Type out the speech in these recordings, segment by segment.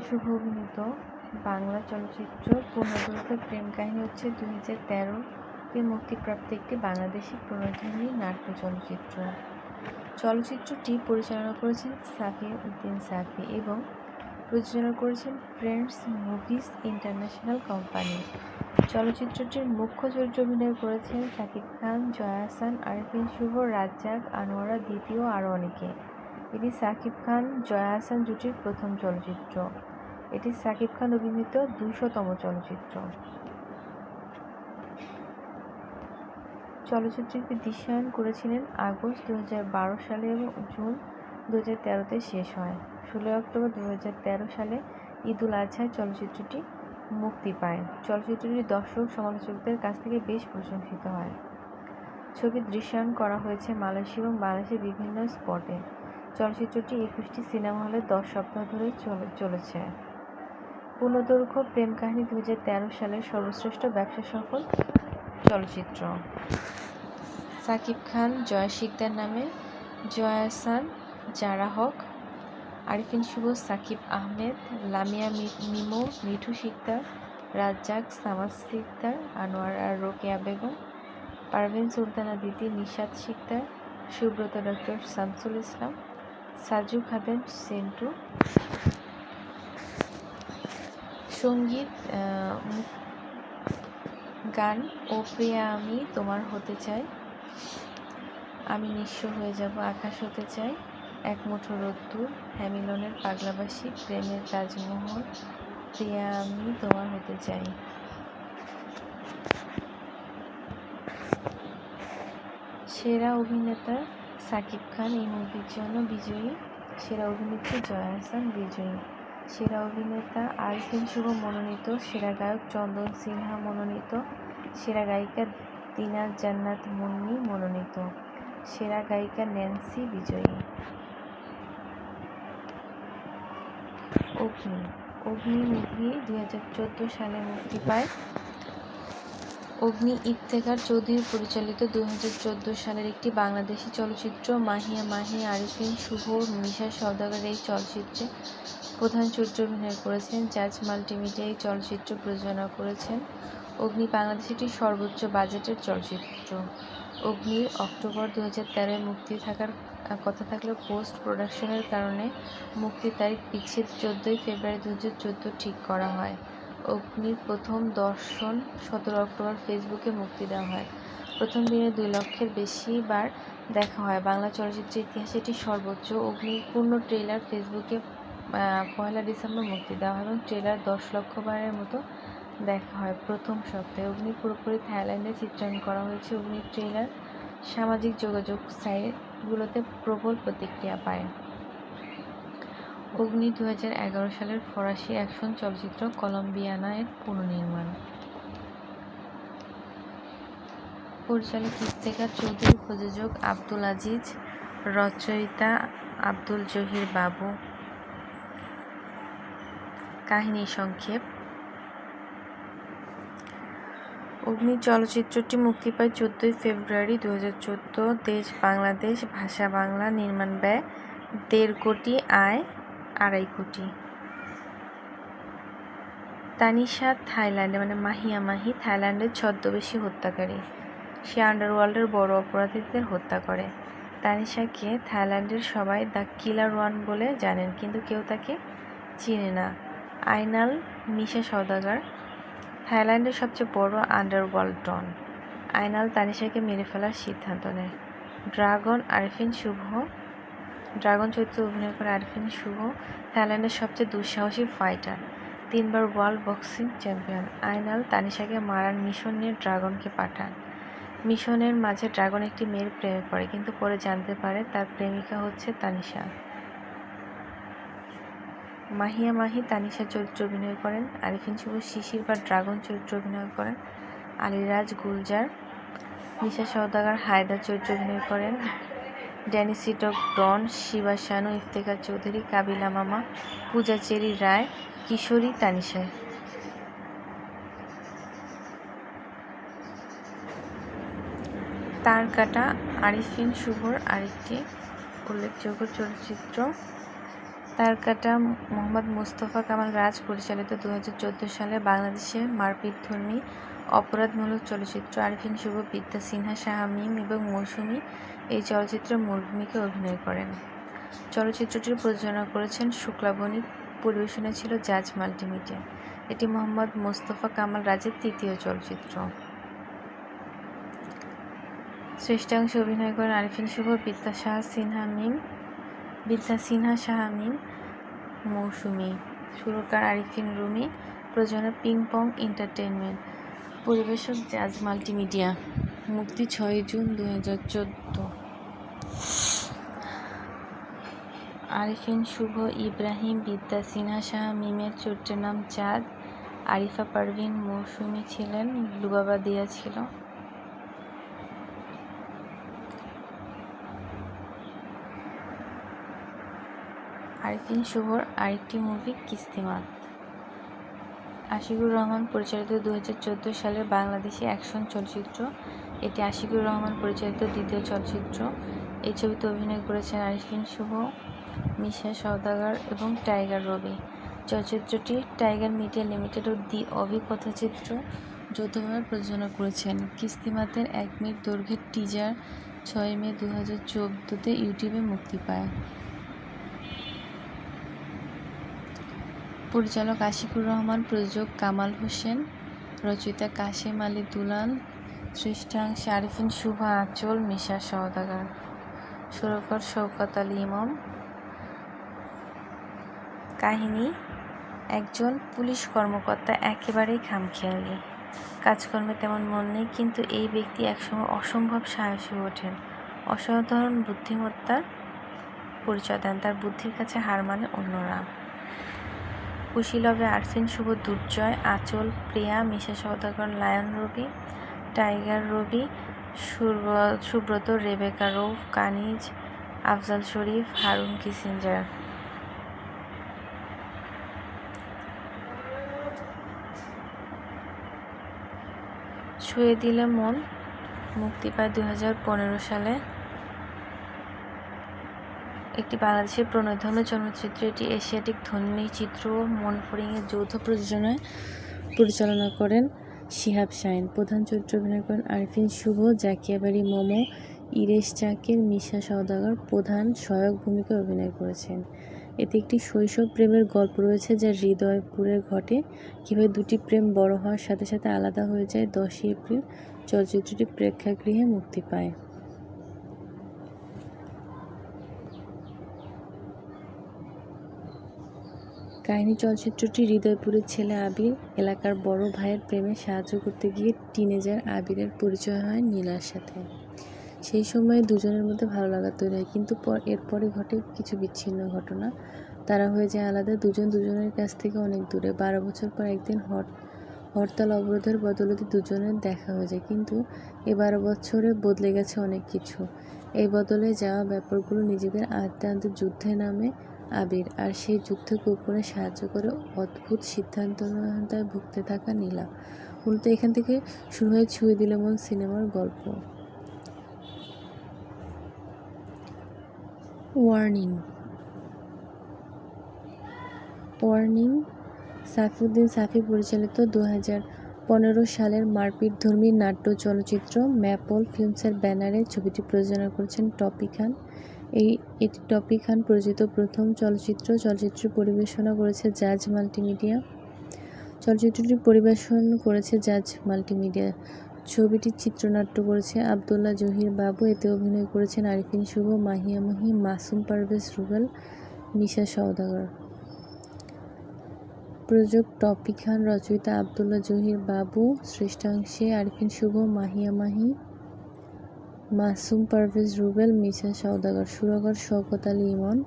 শুভ অভিনীত বাংলা চলচ্চিত্র পূর্ণদৈর্ঘ্য প্রেম কাহিনী হচ্ছে দুই হাজার তেরোতে মুক্তিপ্রাপ্ত একটি বাংলাদেশি প্রণয়ধর্মী নাট্য চলচ্চিত্র। চলচ্চিত্রটি পরিচালনা করেছেন সাফি উদ্দিন সাফি এবং প্রযোজনা করেছেন ফ্রেন্ডস মুভিজ ইন্টারন্যাশনাল কোম্পানি। চলচ্চিত্রটির মুখ্য চরিত্রে অভিনয় করেছেন শাকিব খান, জয়া আহসান আরিফিন শুভ, রাজ্জাক, আনোয়ারা দ্বিতীয়, আরও অনেকে। এটি সাকিব খান জয়া হাসান জুটির প্রথম চলচ্চিত্র। এটি সাকিব খান অভিনীত দুশোতম চলচ্চিত্র। চলচ্চিত্রটি দৃশ্যায়ন করেছিলেন আগস্ট দুই হাজার বারো সালে এবং জুন দু তেরোতে শেষ হয়। ষোলোই অক্টোবর দুই হাজার তেরো সালে ঈদুল আজহায় চলচ্চিত্রটি মুক্তি পায়। চলচ্চিত্রটি দর্শক সমালোচকদের কাছ থেকে বেশ প্রশংসিত হয়। ছবির দৃশ্যায়ন করা হয়েছে মালয়েশিয়া এবং বাংলাদেশের বিভিন্ন স্পটে। চলচ্চিত্রটি একুশটি সিনেমা হলে দশ সপ্তাহ ধরে চলেছে। পূর্ণদৈর্ঘ্য প্রেম কাহিনী দু হাজার তেরো সালের সর্বশ্রেষ্ঠ ব্যবসা সফল চলচ্চিত্র। সাকিব খান, জয়া শিকদার নামে, জয়া আহসান জারা হক, আরিফিন শুভ, সাকিব আহমেদ, লামিয়া মিমো, মিঠু শিকদার, রাজ্জাক সামাজ শিকদার, আনোয়ার আর রোকেয়া বেগম পারভিন সুলতানা দিদি নিশাদ শিকদার, সুব্রত ডক্টর শামসুল ইসলাম সাজু খাদেম সেন্টু। সংগীত গান ও প্রিয়া আমি তোমার হতে চাই। আমি নিঃস্ব হয়ে যাব, আকাশ হতে চাই। এক মুঠো রোদ্দুর, হ্যামিলনের পাগলাবাসী, প্রেমের তাজমহল, প্রিয়া আমি তোমার হতে চাই। সেরা অভিনেতা সাকিব খান এই মুভির জন্য বিজয়ী। সেরা অভিনেত্রী জয়া হাসান বিজয়ী। সেরা অভিনেতা আরফিন শুভ মনোনীত। সেরা গায়ক চন্দন সিনহা মনোনীত। সেরা গায়িকা দিনা জান্নাত মুন্নি মনোনীত। সেরা গায়িকা ন্যান্সি বিজয়ী। অগ্নি। অগ্নি মুভি দু হাজার চোদ্দ সালে মুক্তি পায়। অগ্নি ইফতেখার চৌধুরী পরিচালিত দু হাজার চোদ্দ সালের একটি বাংলাদেশি চলচ্চিত্র, মাহিয়া মাহি আরিফিন শুভ মিশা সওদাগর এই চলচ্চিত্রে প্রধান চরিত্রে অভিনয় করেছেন। জাজ মাল্টিমিডিয়া এই চলচ্চিত্র প্রযোজনা করেছেন। অগ্নি বাংলাদেশটির সর্বোচ্চ বাজেটের চলচ্চিত্র। অগ্নির অক্টোবর দু হাজার মুক্তি থাকার কথা থাকলেও পোস্ট প্রোডাকশনের কারণে মুক্তির তারিখ পিছিয়ে চোদ্দোই ফেব্রুয়ারি দু হাজার চোদ্দ ঠিক করা হয়। অগ্নির প্রথম দর্শন সতেরো অক্টোবর ফেসবুকে মুক্তি দেওয়া হয়। প্রথম দিনে দুই লক্ষের বেশি বার দেখা হয়। বাংলা চলচ্চিত্রের ইতিহাসে এটি সর্বোচ্চ অগ্নির পূর্ণ ট্রেলার। ফেসবুকে পয়লা ডিসেম্বর মুক্তি দেওয়া হয় এবং ট্রেলার দশ লক্ষ বারের মতো দেখা হয়। প্রথম সপ্তাহে অগ্নি পুরোপুরি থাইল্যান্ডে চিত্রায়ন করা হয়েছে। অগ্নির ট্রেলার সামাজিক যোগাযোগ সাইটগুলোতে প্রবল প্রতিক্রিয়া পায়। অগ্নি দু হাজার এগারো সালের ফরাসি অ্যাকশন চলচ্চিত্র কলম্বিয়ানা এর পুনর্নির্মাণ। পরিচালক ইফতেখার চৌধুরী, প্রযোজক আব্দুল আজিজ, রচয়িতা আব্দুল জহির বাবু। কাহিনী সংক্ষেপ। অগ্নি চলচ্চিত্রটি মুক্তি পায় চোদ্দোই ফেব্রুয়ারি দু হাজার চোদ্দ, দেশ বাংলাদেশ, ভাষা বাংলা, নির্মাণ ব্যয় দেড় কোটি আয় আড়াই কোটি। তানিশা থাইল্যান্ডে মানে মাহিয়া মাহি থাইল্যান্ডের ছদ্মবেশী হত্যাকারী। সে আন্ডারওয়ার্ল্ডের বড় অপরাধীদের হত্যা করে। তানিশাকে থাইল্যান্ডের সবাই দ্য কিলার ওয়ান বলে জানেন, কিন্তু কেউ তাকে চিনে না। আইনাল মিশা সওদাগার, থাইল্যান্ডের সবচেয়ে বড় আন্ডারওয়ার্ল্ড ডন। আইনাল তানিশাকে মেরে ফেলার সিদ্ধান্ত নেয়। ড্রাগন আরফিন শুভ ড্রাগন চরিত্রে অভিনয় করে আরফিন শুভ, থাইল্যান্ডের সবচেয়ে দুঃসাহসী ফাইটার। তিনবার ওয়ার্ল্ড বক্সিং চ্যাম্পিয়ন। আইনাল তানিশাকে মারার মিশন নিয়ে ড্রাগনকে পাঠান। মিশনের মাঝে ড্রাগন একটি মেয়ের প্রেমে পড়ে, কিন্তু পরে জানতে পারে তার প্রেমিকা হচ্ছে তানিশা। মাহিয়া মাহি তানিশা চরিত্রে অভিনয় করেন, আরিফিন শুভ শিশির বা ড্রাগন চরিত্রে অভিনয় করেন, আলিরাজ গুলজার, নিশা সওদাগার হায়দার চরিত্র অভিনয় করেন ড্যানি সিটক, ডন, শিবা শানু, ইফতেখার চৌধুরী, কাবিলা মামা, পূজা চেরি রায়, কিশোরী তানিশা। তার কাটা আরিফিন শুভর আরেকটি উল্লেখযোগ্য চলচ্চিত্র। তারকাটা মোহাম্মদ মুস্তফা কামাল রাজ পরিচালিত দু হাজার চোদ্দ সালে বাংলাদেশে মারপিটধর্মী অপরাধমূলক চলচ্চিত্র আরিফিন শুভ, বিদ্যা সিনহা, সাহা শাহামিম এবং মৌসুমী এই চলচ্চিত্রে মূল ভূমিকায় অভিনয় করেন। চলচ্চিত্রটির প্রযোজনা করেছেন শুক্লাবণী পরিবেশনা ছিল জাজ মাল্টিমিডিয়া। এটি মোহাম্মদ মোস্তফা কামাল রাজের তৃতীয় চলচ্চিত্র। শ্রেষ্ঠাংশে অভিনয় করেন আরিফিন শুভ, বিদ্যা শাহ সিনহা মিম, বিদ্যা সিনহা শাহা মিম, মৌসুমি। সুরকার আরিফিন রুমি, প্রযোজনা পিং পং এন্টারটেনমেন্ট পরিবেশক জাজ মাল্টিমিডিয়া, মুক্তি ছয় জুন দু হাজার চোদ্দ। আরিফিন শুভ, ইব্রাহিম বিদ্যা সিনহা শাহ মিমের চরিত্রের নাম চাঁদ। আরিফা পারভিন মৌসুমি ছিলেন লুবাবা দিয়া ছিল। আরিফিন শুভর আরেকটি মুভি কিস্তিমাত। আশিকুর রহমান পরিচালিত দু হাজার চোদ্দ সালের বাংলাদেশি অ্যাকশন চলচ্চিত্র, এটি আশিকুর রহমান পরিচালিত দ্বিতীয় চলচ্চিত্র। এই ছবিতে অভিনয় করেছেন আরিফিন শুভ, মিশা সওদাগর এবং টাইগার রবি। চলচ্চিত্রটি টাইগার মিডিয়া লিমিটেড ও দি অভি কথাচিত্র যৌথভাবে প্রযোজনা করেছেন। কিস্তিমাতের এক মিনিট দৈর্ঘ্যের টিজার ছয় মে দু হাজার চোদ্দোতে ইউটিউবে মুক্তি পায়। পরিচালক আশিকুর রহমান, প্রযোজক কামাল হোসেন, রচয়িতা কাশেম আলী দুলাল সৃষ্টাংশে আরিফিন শুভা আঁচল, মিশা সওদাগার, সুরকার শওকত আলী ইমাম। কাহিনী, একজন পুলিশ কর্মকর্তা একেবারেই খামখেয়ালি। কাজকর্মে তেমন মন নেই, কিন্তু এই ব্যক্তি একসময় অসম্ভব সাহসী ওঠেন। অসাধারণ বুদ্ধিমত্তার পরিচয় দেন, তার বুদ্ধির কাছে হার মানে অন্যরা। কুশীলবে আরফিন শুভ দুর্জয়, Achol, Priya, Misha Sawdagar, Lion Robi, Tiger Robi Subrata, Rebecca Rouf, Kaniz, Afzal Sharif, Harun Kissinger. ছুঁয়ে দিলে মন মুক্তি পায় দু হাজার পনেরো সালে। একটি বাংলাদেশের প্রণয়ধর্মী চলচ্চিত্র এটি এশিয়াটিক ধ্বনি চিত্র ও মনফরিংয়ের যৌথ প্রযোজনায় পরিচালনা করেন শিহাব শাইন প্রধান চরিত্রে অভিনয় করেন আরিফিন শুভ জাকিয়া বাড়ি মোমো, ইরেশ চাকের মিশা সওদাগর। প্রধান সহায়ক ভূমিকায় অভিনয় করেছেন। এতে একটি শৈশব প্রেমের গল্প রয়েছে যা হৃদয়পুরে ঘটে। কীভাবে দুটি প্রেম বড় হওয়ার সাথে সাথে আলাদা হয়ে যায়, দশই এপ্রিল চলচ্চিত্রটি প্রেক্ষাগৃহে মুক্তি পায়। কাহিনী চলচ্চিত্রটি হৃদয়পুরের ছেলে আবির, এলাকার বড় ভাইয়ের প্রেমে সাহায্য করতে গিয়ে টিনেজার আবিরের পরিচয় হয় নীলার সাথে। সেই সময়ে দুজনের মধ্যে ভালো লাগা তৈরি হয়, কিন্তু পর এরপরে ঘটে কিছু বিচ্ছিন্ন ঘটনা। তারা হয়ে যায় আলাদা, দুজন দুজনের কাছ থেকে অনেক দূরে। বারো বছর পর একদিন হট, হরতাল অবরোধের বদলতে দুজনের দেখা হয়ে যায়, কিন্তু এ বারো বছরে বদলে গেছে অনেক কিছু। এই বদলে যাওয়া ব্যাপারগুলো নিজেদের আনতে যুদ্ধে নামে আবির, আর সেই যুদ্ধ গোপনে সাহায্য করে অদ্ভুত সিদ্ধান্তহীনতায় ভুগতে থাকা নীলা। মূলত এখান থেকে শুরু হয়ে ছুঁয়ে দিলে মন সিনেমার গল্প। ওয়ার্নিং। ওয়ার্নিং, সাইফুদ্দিন সাফি পরিচালিত দু পনেরো সালের মারপিট ধর্মী নাট্য চলচ্চিত্র ম্যাপল ফিল্মসের ব্যানারে ছবিটি প্রযোজনা করেছেন টপি খান এই এটি টপি খান প্রযোজিত প্রথম চলচ্চিত্র চলচ্চিত্র পরিবেশনা করেছে জাজ মাল্টিমিডিয়া। চলচ্চিত্রটি পরিবেশন করেছে জাজ মাল্টিমিডিয়া। ছবিটির চিত্রনাট্য করেছে আবদুল্লাহ জহির বাবু। এতে অভিনয় করেছেন আরিফিন শুভ, মাহিয়া মহি, মাসুম পারভেজ রুবেল মিশা সওদাগর। প্রযোজক টপি খান রচয়িতা আবদুল্লাহ জহির বাবু শ্রেষ্ঠাংশে আরিফিন শুভ, মাহিয়া মাহি মাসুম পারভেজ রুবেল, মিশা সওদাগর সুরকার শওকত আলী ইমন,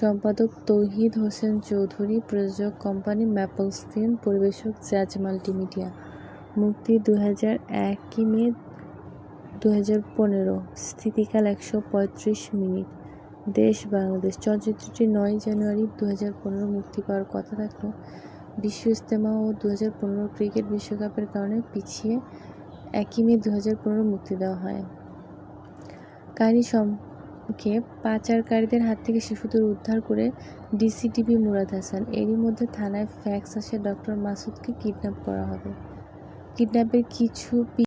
সম্পাদক তৌহিদ হোসেন চৌধুরী, প্রযোজক কোম্পানি ম্যাপল ফিল্ম পরিবেশক জাজ মাল্টিমিডিয়া মুক্তি দু হাজার একই মে দু হাজার পনেরো, স্থিতিকাল একশো পঁয়ত্রিশ মিনিট। দেশ বাংলাদেশ, চলচ্চিত্রটি নয় জানুয়ারি দু হাজার পনেরো মুক্তি পাওয়ার কথা থাকলেও বিশ্ব ইস্তেমা ও দু হাজার পনেরো ক্রিকেট বিশ্বকাপের কারণে পিছিয়ে একই মে দু হাজার পনেরো মুক্তি দেওয়া হয়। কাহিনী সমকে পাচারকারীদের হাত থেকে শিশুদের উদ্ধার করে ডিসিটিভি মুরাদ হাসান। এরই মধ্যে থানায় ফ্যাক্স আসে ডক্টর মাসুদকে কিডন্যাপ করা হবে। কিডন্যাপের কিছু